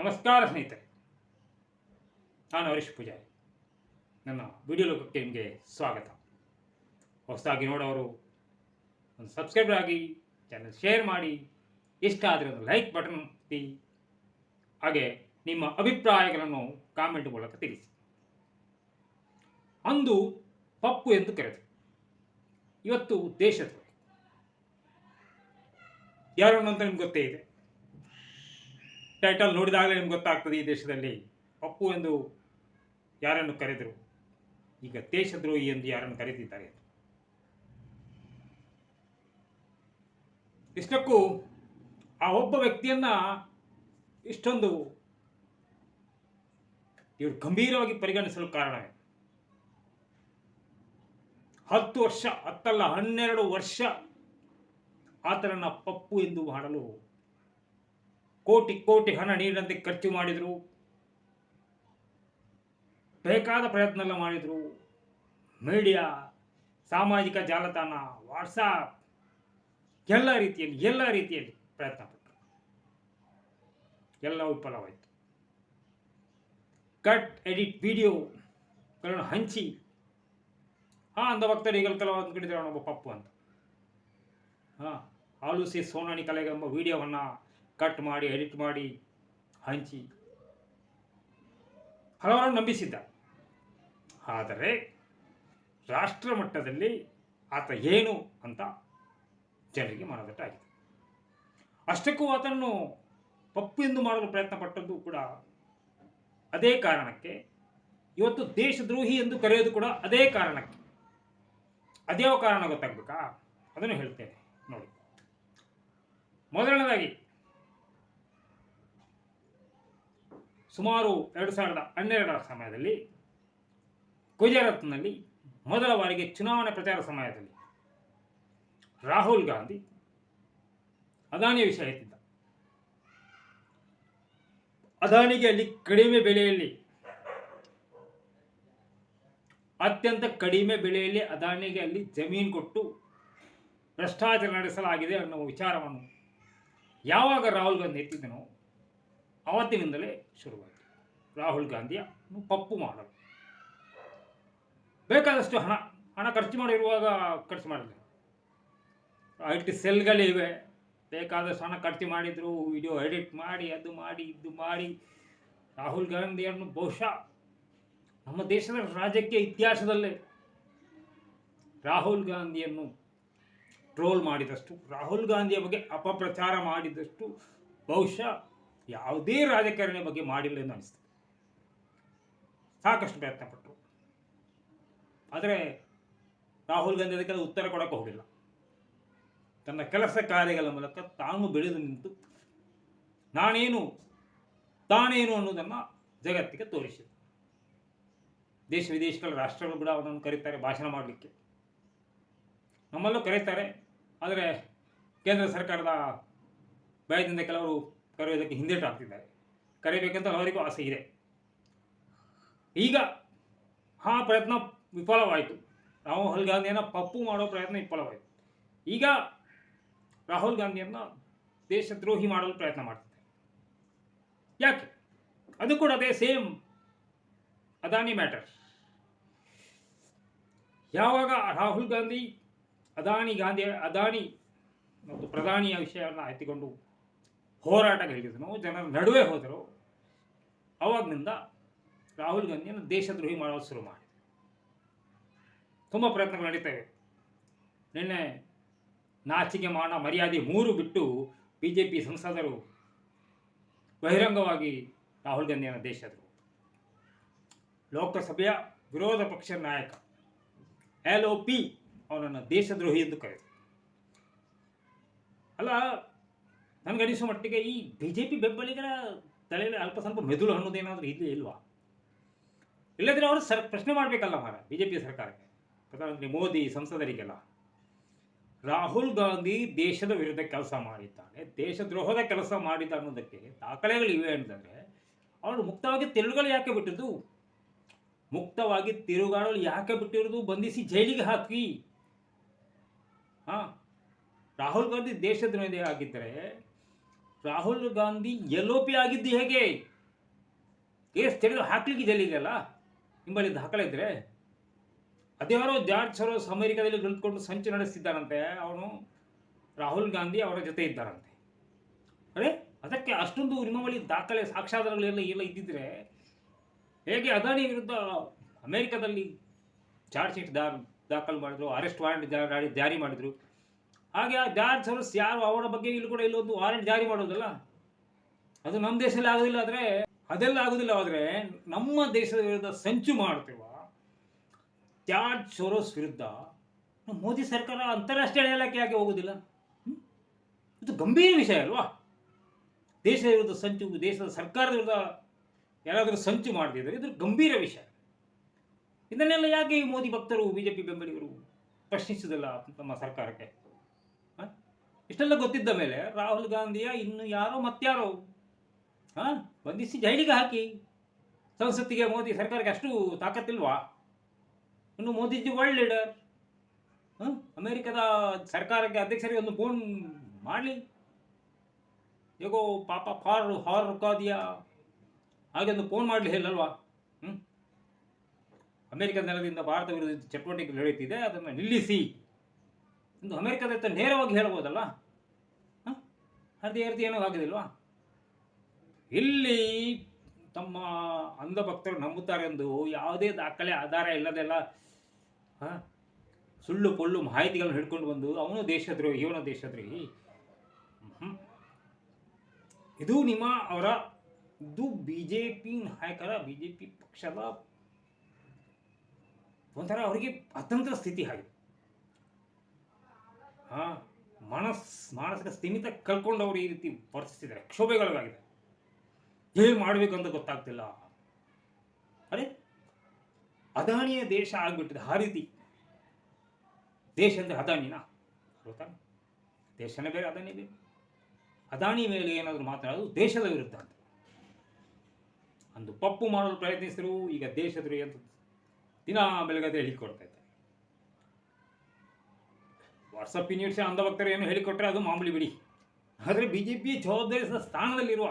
ನಮಸ್ಕಾರ ಸ್ನೇಹಿತರೆ. ನಾನು ಹರೀಶ್ ಪೂಜಾರಿ. ನನ್ನ ವಿಡಿಯೋ ಲೋಕಕ್ಕೆ ನಿಮಗೆ ಸ್ವಾಗತ. ಹೊಸದಾಗಿ ನೋಡೋರು ಒಂದು ಸಬ್ಸ್ಕ್ರೈಬರ್ ಆಗಿ ಚಾನಲ್ ಶೇರ್ ಮಾಡಿ, ಇಷ್ಟ ಆದರೆ ಒಂದು ಲೈಕ್ ಬಟನ್ ಒತ್ತಿ, ಹಾಗೆ ನಿಮ್ಮ ಅಭಿಪ್ರಾಯಗಳನ್ನು ಕಾಮೆಂಟ್ ಮೂಲಕ ತಿಳಿಸಿ. ಅಂದು ಪಪ್ಪು ಎಂದು ಕರೆದರು. ಇವತ್ತು ದೇಶದ ಯಾರು ಅಂತ ನಿಮ್ಗೆ ಗೊತ್ತೇ ಇದೆ. ಟೈಟಲ್ ನೋಡಿದಾಗಲೇ ನಿಮ್ಗೆ ಗೊತ್ತಾಗ್ತದೆ ಈ ದೇಶದಲ್ಲಿ. ಪಪ್ಪು ಎಂದು ಯಾರನ್ನು ಕರೆದರು? ಈಗ ದೇಶದ್ರೋಹಿ ಎಂದು ಯಾರನ್ನು ಕರೆದಿದ್ದಾರೆ ಇಷ್ಟಕ್ಕೂ ಆ ಒಬ್ಬ ವ್ಯಕ್ತಿಯನ್ನ ಇಷ್ಟೊಂದು ಇವರು ಗಂಭೀರವಾಗಿ ಪರಿಗಣಿಸಲು ಕಾರಣ ಹತ್ತು ವರ್ಷ, ಹತ್ತಲ್ಲ, ಹನ್ನೆರಡು ವರ್ಷ ಆತನನ್ನ ಪಪ್ಪು ಎಂದು ಮಾಡಲು ಕೋಟಿ ಕೋಟಿ ಹಣ ನೀಡಿದಂತೆ ಖರ್ಚು ಮಾಡಿದರು. ಬೇಕಾದ ಪ್ರಯತ್ನ ಎಲ್ಲ ಮಾಡಿದರು. ಮೀಡಿಯಾ, ಸಾಮಾಜಿಕ ಜಾಲತಾಣ, ವಾಟ್ಸಾಪ್, ಎಲ್ಲ ರೀತಿಯಲ್ಲಿ ಎಲ್ಲ ರೀತಿಯಲ್ಲಿ ಪ್ರಯತ್ನ ಪಟ್ಟರು ಎಲ್ಲ ವಿಫಲವಾಯಿತು. ಕಟ್, ಎಡಿಟ್ ವಿಡಿಯೋಗಳನ್ನು ಹಂಚಿ. ಹಾಂ, ಅಂದ ಭಕ್ತರಿಗೆಲ್ಲ ಕೆಲವು ಅಂದ್ಕೊಂಡಿದ್ದಾರೆ ಅವನೊಬ್ಬ ಪಪ್ಪು ಅಂತ. ಹಾಂ, ಆಲೂಸಿ ಸೋನಾಣಿ ಕಲೆಗೆ ಎಂಬ ವಿಡಿಯೋವನ್ನು ಕಟ್ ಮಾಡಿ, ಎಡಿಟ್ ಮಾಡಿ, ಹಂಚಿ. ಹಲವಾರು ನಂಬಿಸಿದ್ದ. ಆದರೆ ರಾಷ್ಟ್ರ ಮಟ್ಟದಲ್ಲಿ ಆತ ಏನು ಅಂತ ಜನರಿಗೆ ಮನದಟ್ಟಾಗಿದೆ. ಅಷ್ಟಕ್ಕೂ ಆತನನ್ನು ಎಂದು ಮಾಡಲು ಪ್ರಯತ್ನ ಪಟ್ಟದ್ದು ಕೂಡ ಅದೇ ಕಾರಣಕ್ಕೆ, ಇವತ್ತು ದೇಶದ್ರೋಹಿ ಎಂದು ಕರೆಯೋದು ಕೂಡ ಅದೇ ಕಾರಣಕ್ಕೆ. ಅದ್ಯಾವ ಕಾರಣ ಗೊತ್ತಾಗ್ಬೇಕಾ? ಅದನ್ನು ಹೇಳ್ತೇನೆ ನೋಡಿ. ಮೊದಲನೇದಾಗಿ ಸುಮಾರು ಎರಡು ಸಾವಿರದ ಹನ್ನೆರಡರ ಸಮಯದಲ್ಲಿ ಗುಜರಾತ್ನಲ್ಲಿ ಮೊದಲ ಬಾರಿಗೆ ಚುನಾವಣೆ ಪ್ರಚಾರ ಸಮಯದಲ್ಲಿ ರಾಹುಲ್ ಗಾಂಧಿ ಅದಾನಿಯ ವಿಷಯ ಎತ್ತಿದ್ದ. ಅದಾನಿಗೆ ಅಲ್ಲಿ ಕಡಿಮೆ ಬೆಲೆಯಲ್ಲಿ ಅತ್ಯಂತ ಕಡಿಮೆ ಬೆಲೆಯಲ್ಲಿ ಅದಾನಿಗೆ ಅಲ್ಲಿ ಜಮೀನು ಕೊಟ್ಟು ಭ್ರಷ್ಟಾಚಾರ ನಡೆಸಲಾಗಿದೆ ಅನ್ನುವ ವಿಚಾರವನ್ನು ಯಾವಾಗ ರಾಹುಲ್ ಗಾಂಧಿ ಎತ್ತಿದನೋ ಅವತ್ತಿನಿಂದಲೇ ಶುರುವಾಯಿತು. ರಾಹುಲ್ ಗಾಂಧಿಯ ಪಪ್ಪು ಮಾಡಲು. ಬೇಕಾದಷ್ಟು ಹಣ ಹಣ ಖರ್ಚು ಮಾಡಿರುವಾಗ ಖರ್ಚು ಮಾಡಿದೆ ಐ ಟಿ ಸೆಲ್ಗಳಿವೆ ಬೇಕಾದಷ್ಟು ಹಣ ಖರ್ಚು ಮಾಡಿದರು, ವಿಡಿಯೋ ಎಡಿಟ್ ಮಾಡಿ, ಅದು ಮಾಡಿ, ಇದು ಮಾಡಿ. ರಾಹುಲ್ ಗಾಂಧಿಯನ್ನು ಬಹುಶಃ ನಮ್ಮ ದೇಶದ ರಾಜಕೀಯ ಇತಿಹಾಸದಲ್ಲೇ ರಾಹುಲ್ ಗಾಂಧಿಯನ್ನು ಟ್ರೋಲ್ ಮಾಡಿದಷ್ಟು, ರಾಹುಲ್ ಗಾಂಧಿಯ ಬಗ್ಗೆ ಅಪಪ್ರಚಾರ ಮಾಡಿದಷ್ಟು ಬಹುಶಃ ಯಾವುದೇ ರಾಜಕಾರಣಿ ಬಗ್ಗೆ ಮಾಡಿಲ್ಲ ಎಂದು ಅನಿಸ್ತದೆ. ಸಾಕಷ್ಟು ಪ್ರಯತ್ನ ಪಟ್ಟರು ಆದರೆ ರಾಹುಲ್ ಗಾಂಧಿ ಅದಕ್ಕೆ ಉತ್ತರ ಕೊಡೋಕೆ ಹೋಗಿಲ್ಲ ತನ್ನ ಕೆಲಸ ಕಾರ್ಯಗಳ ಮೂಲಕ ತಾನು ಬೆಳೆದು ನಿಂತು ನಾನೇನು, ತಾನೇನು ಅನ್ನೋದನ್ನು ಜಗತ್ತಿಗೆ ತೋರಿಸಿದೆ. ದೇಶ ವಿದೇಶಗಳ ರಾಷ್ಟ್ರಗಳು ಕೂಡ ಅವನನ್ನು ಕರೀತಾರೆ ಭಾಷಣ ಮಾಡಲಿಕ್ಕೆ. ನಮ್ಮಲ್ಲೂ ಕರೀತಾರೆ. ಆದರೆ ಕೇಂದ್ರ ಸರ್ಕಾರದ ಭಯದಿಂದ ಕೆಲವರು ಕರೆಯೋದಕ್ಕೆ ಹಿಂದೇಟು ಹಾಕ್ತಿದ್ದಾರೆ ಕರೆಯಬೇಕಂತ ಅವರಿಗೂ ಆಸೆ ಇದೆ. ಈಗ ಆ ಪ್ರಯತ್ನ ವಿಫಲವಾಯಿತು. ರಾಹುಲ್ ಗಾಂಧಿಯನ್ನು ಪಪ್ಪು ಮಾಡೋ ಪ್ರಯತ್ನ ವಿಫಲವಾಯಿತು. ಈಗ ರಾಹುಲ್ ಗಾಂಧಿಯನ್ನು ದೇಶದ್ರೋಹಿ ಮಾಡಲು ಪ್ರಯತ್ನ ಮಾಡ್ತಿದ್ದಾರೆ. ಯಾಕೆ? ಅದು ಕೂಡ ಅದೇ ಸೇಮ್ ಅದಾನಿ ಮ್ಯಾಟರ್. ಯಾವಾಗ ರಾಹುಲ್ ಗಾಂಧಿ ಅದಾನಿ ಗಾಂಧಿ ಅದಾನಿ ಮತ್ತು ಪ್ರಧಾನಿಯ ವಿಷಯವನ್ನು ಎತ್ತಿಕೊಂಡು ಹೋರಾಟಕ್ಕೆ ಹಿಡಿದನು ಜನರ ನಡುವೆ ಹೋದರು. ಅವಾಗಿನಿಂದ ರಾಹುಲ್ ಗಾಂಧಿಯನ್ನು ದೇಶದ್ರೋಹಿ ಮಾಡಲು ಶುರು ಮಾಡಿ ತುಂಬ ಪ್ರಯತ್ನಗಳು ನಡೀತವೆ ನಿನ್ನೆ ನಾಚಿಕೆ ಮಾಡ ಮರ್ಯಾದೆ ಮೂರು ಬಿಟ್ಟು ಬಿ ಜೆ ಪಿ ಸಂಸದರು ಬಹಿರಂಗವಾಗಿ ರಾಹುಲ್ ಗಾಂಧಿಯನ್ನು ದೇಶದ್ರು ಲೋಕಸಭೆಯ ವಿರೋಧ ಪಕ್ಷ ನಾಯಕ ಎಲ್ ಒ ಪಿ ಅವನನ್ನು ದೇಶದ್ರೋಹಿ ಎಂದು ಕರೆದರು. ಅಲ್ಲ ನನಗನಿಸುವ ಮಟ್ಟಿಗೆ ಈ ಬಿ ಜೆ ಪಿ ಬೆಂಬಲಿಗರ ತಲೆಯಲ್ಲಿ ಅಲ್ಪ ಸ್ವಲ್ಪ ಮೆದುಳು ಅನ್ನೋದೇನಾದರೂ ಇಲ್ಲಿ ಇಲ್ವಾ? ಇಲ್ಲದ್ರೆ ಅವರು ಸರ್, ಪ್ರಶ್ನೆ ಮಾಡಬೇಕಲ್ಲ ಮಾರ ಬಿ ಜೆ ಪಿ ಸರ್ಕಾರಕ್ಕೆ. ಪ್ರಧಾನಮಂತ್ರಿ ಮೋದಿ ಸಂಸದರಿಗೆಲ್ಲ. ರಾಹುಲ್ ಗಾಂಧಿ ದೇಶದ ವಿರುದ್ಧ ಕೆಲಸ ಮಾಡಿದ್ದಾನೆ ದೇಶದ್ರೋಹದ ಕೆಲಸ ಮಾಡಿದ ಅನ್ನೋದಕ್ಕೆ ದಾಖಲೆಗಳು ಇವೆ ಅಂತಂದರೆ, ಅವರು ಮುಕ್ತವಾಗಿ ತಿರುಗಲು ಯಾಕೆ ಬಿಟ್ಟಿದ್ದು? ಮುಕ್ತವಾಗಿ ತಿರುಗಾಡಲು ಯಾಕೆ ಬಿಟ್ಟಿರೋದು? ಬಂಧಿಸಿ ಜೈಲಿಗೆ ಹಾಕಿ. ಹಾಂ, ರಾಹುಲ್ ಗಾಂಧಿ ದೇಶದ್ರೋಹಿ ಆಗಿದ್ದರೆ Rahul Gandhi L O P ಆಗಿದ್ದು ಹೇಗೆ? ಕೇಸ್ ತೆಗೆದು ಹಾಕ್ಲಿಕ್ಕೆ ಜಲ್ಲಿದೆಯಲ್ಲ ನಿಮ್ಮಲ್ಲಿ ದಾಖಲೆ ಇದ್ರೆ? ಅದ್ಯಾರೋ ಜಾರ್ಜ್ ಸರೋಸ್ ಅಮೆರಿಕದಲ್ಲಿ ನಿಂತ್ಕೊಂಡು ಸಂಚು ನಡೆಸ್ತಿದ್ದಾರಂತೆ. ಅವನು ರಾಹುಲ್ ಗಾಂಧಿ ಅವರ ಜೊತೆ ಇದ್ದಾರಂತೆ. ಅದೇ ಅದಕ್ಕೆ ಅಷ್ಟೊಂದು ನಿಮ್ಮ ಬಳಿ ದಾಖಲೆ ಸಾಕ್ಷಾಧಾರಗಳೆಲ್ಲ ಎಲ್ಲ ಇದ್ದಿದ್ರೆ ಹೇಗೆ ಅದಾನಿ ವಿರುದ್ಧ ಅಮೇರಿಕಾದಲ್ಲಿ ಚಾರ್ಜ್ ಶೀಟ್ ದಾ ದಾಖಲು ಮಾಡಿದ್ರು, ಅರೆಸ್ಟ್ ವಾರಂಟ್ ಜಾರಿ ಮಾಡಿದ್ರು? ಹಾಗೆ ಆ ಜಾರ್ಜ್ ಸರ್ವಿಸ್ ಯಾರು ಅವರ ಬಗ್ಗೆ ಇಲ್ಲಿ ಕೂಡ ಇಲ್ಲೊಂದು ವಾರೆಂಟ್ ಜಾರಿ ಮಾಡೋದಲ್ಲ? ಅದು ನಮ್ಮ ದೇಶದಲ್ಲಿ ಆಗೋದಿಲ್ಲ ಆದರೆ ಅದೆಲ್ಲ ಆಗೋದಿಲ್ಲ ಆದರೆ ನಮ್ಮ ದೇಶದ ವಿರುದ್ಧ ಸಂಚು ಮಾಡ್ತೇವ ಜಾರ್ಜ್ ಸೋರೋಸ್ ವಿರುದ್ಧ ಮೋದಿ ಸರ್ಕಾರ ಅಂತಾರಾಷ್ಟ್ರೀಯ ನ್ಯಾಯಾಲಯಕ್ಕೆ ಯಾಕೆ ಹೋಗೋದಿಲ್ಲ? ಇದು ಗಂಭೀರ ವಿಷಯ ಅಲ್ವಾ? ದೇಶದ ವಿರುದ್ಧ ಸಂಚು, ದೇಶದ ಸರ್ಕಾರದ ವಿರುದ್ಧ ಯಾರಾದರೂ ಸಂಚು ಮಾಡ್ತಿದ್ದಾರೆ ಇದು ಗಂಭೀರ ವಿಷಯ. ಇದನ್ನೆಲ್ಲ ಯಾಕೆ ಈ ಮೋದಿ ಭಕ್ತರು ಬಿ ಜೆ ಪಿ ಬೆಂಬಲಿಗರು ಪ್ರಶ್ನಿಸೋದಿಲ್ಲ ನಮ್ಮ ಸರ್ಕಾರಕ್ಕೆ? ಇಷ್ಟೆಲ್ಲ ಗೊತ್ತಿದ್ದ ಮೇಲೆ ರಾಹುಲ್ ಗಾಂಧಿಯ ಇನ್ನು ಯಾರೋ ಮತ್ತಾರೋ ಹಾಂ ಬಂಧಿಸಿ ಜೈಲಿಗೆ ಹಾಕಿ. ಸಂಸತ್ತಿಗೆ ಮೋದಿ ಸರ್ಕಾರಕ್ಕೆ ಅಷ್ಟು ತಾಕತ್ತಿಲ್ವಾ? ಇನ್ನು ಮೋದಿಜಿ ವರ್ಲ್ಡ್ ಲೀಡರ್ ಹಾಂ ಅಮೇರಿಕದ ಸರ್ಕಾರಕ್ಕೆ ಅಧ್ಯಕ್ಷರಿಗೆ ಒಂದು ಫೋನ್ ಮಾಡಲಿ. ಹೇಗೋ ಪಾಪ ಫಾರ್ ಫಾರ್ ರುಕಾದಿಯಾ ಹಾಗೆ ಒಂದು ಫೋನ್ ಮಾಡಲಿ ಹೇಳಲ್ವಾ? ಹ್ಞೂ ಅಮೇರಿಕದ ನೆಲದಿಂದ ಭಾರತ ವಿರುದ್ಧ ಚಟುವಟಿಕೆ ನಡೆಯುತ್ತಿದೆ, ಅದನ್ನು ನಿಲ್ಲಿಸಿ. ಒಂದು ಅಮೆರಿಕದತ್ತ ನೇರವಾಗಿ ಹೇಳ್ಬೋದಲ್ಲ? ಅದೇ ರೀತಿ ಏನೂ ಆಗೋದಿಲ್ವಾ ಇಲ್ಲಿ ತಮ್ಮ ಅಂಧಭಕ್ತರು ನಂಬುತ್ತಾರೆ ಎಂದು ಯಾವುದೇ ದಾಖಲೆ, ಆಧಾರ ಇಲ್ಲದೆಲ್ಲ ಸುಳ್ಳು ಪೊಳ್ಳು ಮಾಹಿತಿಗಳನ್ನು ಹಿಡ್ಕೊಂಡು ಬಂದು ಅವನು ದೇಶದ್ರೋಹಿ, ಇವನ ದೇಶದ್ರೋಹಿ. ಇದು ನಿಮ್ಮ ಅವರ, ಇದು ಬಿ ಜೆ ಪಿ ನಾಯಕರ ಬಿ ಜೆ ಪಿ ಪಕ್ಷದ ಒಂಥರ ಅವರಿಗೆ ಅತಂತ್ರ ಸ್ಥಿತಿ ಆಗಿದೆ ಹಾ, ಮನಸ್, ಮಾನಸಿಕ ಸ್ಥಿಮಿತ ಕಳ್ಕೊಂಡು ಅವರು ಈ ರೀತಿ ವರ್ತಿಸ್ತಿದ್ದಾರೆ ಕ್ಷೋಭೆಗಳಾಗಿದೆ. ಹೇಗೆ ಮಾಡಬೇಕು ಅಂತ ಗೊತ್ತಾಗ್ತಿಲ್ಲ. ಅರೆ, ಅದಾನಿಯ ದೇಶ ಆಗ್ಬಿಟ್ಟಿದೆ. ಆ ರೀತಿ. ದೇಶ ಅಂದರೆ ಅದಾನಿನ? ಗೊತ್ತಾ ದೇಶನೇ ಬೇರೆ, ಅದಾನಿ ಬೇರೆ. ಅದಾನಿ ಮೇಲೆ ಏನಾದರೂ ಮಾತಾಡೋದು ದೇಶದ ವಿರುದ್ಧ ಅಂತ. ಅಂದು ಪಪ್ಪು ಮಾಡಲು ಪ್ರಯತ್ನಿಸಿದ್ರು ಈಗ ದೇಶದ ಅಂತ. ದಿನ ಬೆಳಗದೆ ಹೇಳಿಕೊಡ್ತಾ ಇದ್ದಾರೆ. ವಾಟ್ಸಪ್ ಯೂನಿವರ್ಸಿಟಿ ಅಂಧ ಭಕ್ತರು ಏನು ಹೇಳಿಕೊಟ್ರೆ ಅದು ಮಾಮೂಲಿ ಬಿಡಿ. ಆದರೆ ಬಿ ಜೆ ಪಿ ಜವಾಬ್ದಾರಿಸಿದ ಸ್ಥಾನದಲ್ಲಿರುವ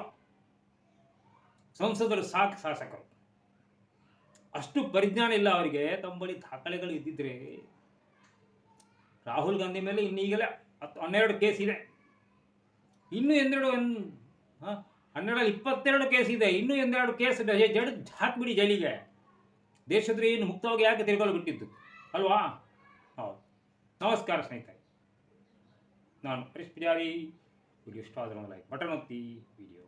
ಸಂಸದರು ಸಾಕು ಶಾಸಕರು. ಅಷ್ಟು ಪರಿಜ್ಞಾನ ಇಲ್ಲ ಅವರಿಗೆ. ತಮ್ಮ ಬಳಿ ದಾಖಲೆಗಳು ಇದ್ದಿದ್ರೆ ರಾಹುಲ್ ಗಾಂಧಿ ಮೇಲೆ ಇನ್ನೀಗಲೇ ಹತ್ತು, ಹನ್ನೆರಡು ಕೇಸ್ ಇದೆ. ಇನ್ನೂ ಎಂದೆರಡು ಹನ್ನೆರಡಲ್ಲಿ ಇಪ್ಪತ್ತೆರಡು ಕೇಸ್ ಇದೆ. ಇನ್ನೂ ಎಂದೆರಡು ಕೇಸ್ ಜಡ್ ಹಾಕ್ಬಿಡಿ ಜೈಲಿಗೆ. ಏನು ಮುಕ್ತವಾಗಿ ಯಾಕೆ ತಿರುಗಲು ಬಿಟ್ಟಿದ್ದು ಅಲ್ವಾ? ಹೌದು. ನಮಸ್ಕಾರ ಸ್ನೇಹಿತರೆ. ನಾನು ಹರೀಶ್ ಪೂಜಾರಿ ವಿಡಿಯೋ ಇಷ್ಟ ಆದರೆ ಒಂದು ಲೈಕ್ ಬಟನ್ ಒತ್ತಿ ವಿಡಿಯೋ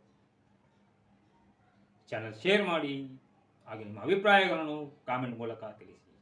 ಚಾನಲ್ ಶೇರ್ ಮಾಡಿ, ಹಾಗೆ ನಿಮ್ಮ ಅಭಿಪ್ರಾಯಗಳನ್ನು ಕಾಮೆಂಟ್ ಮೂಲಕ ತಿಳಿಸಿ.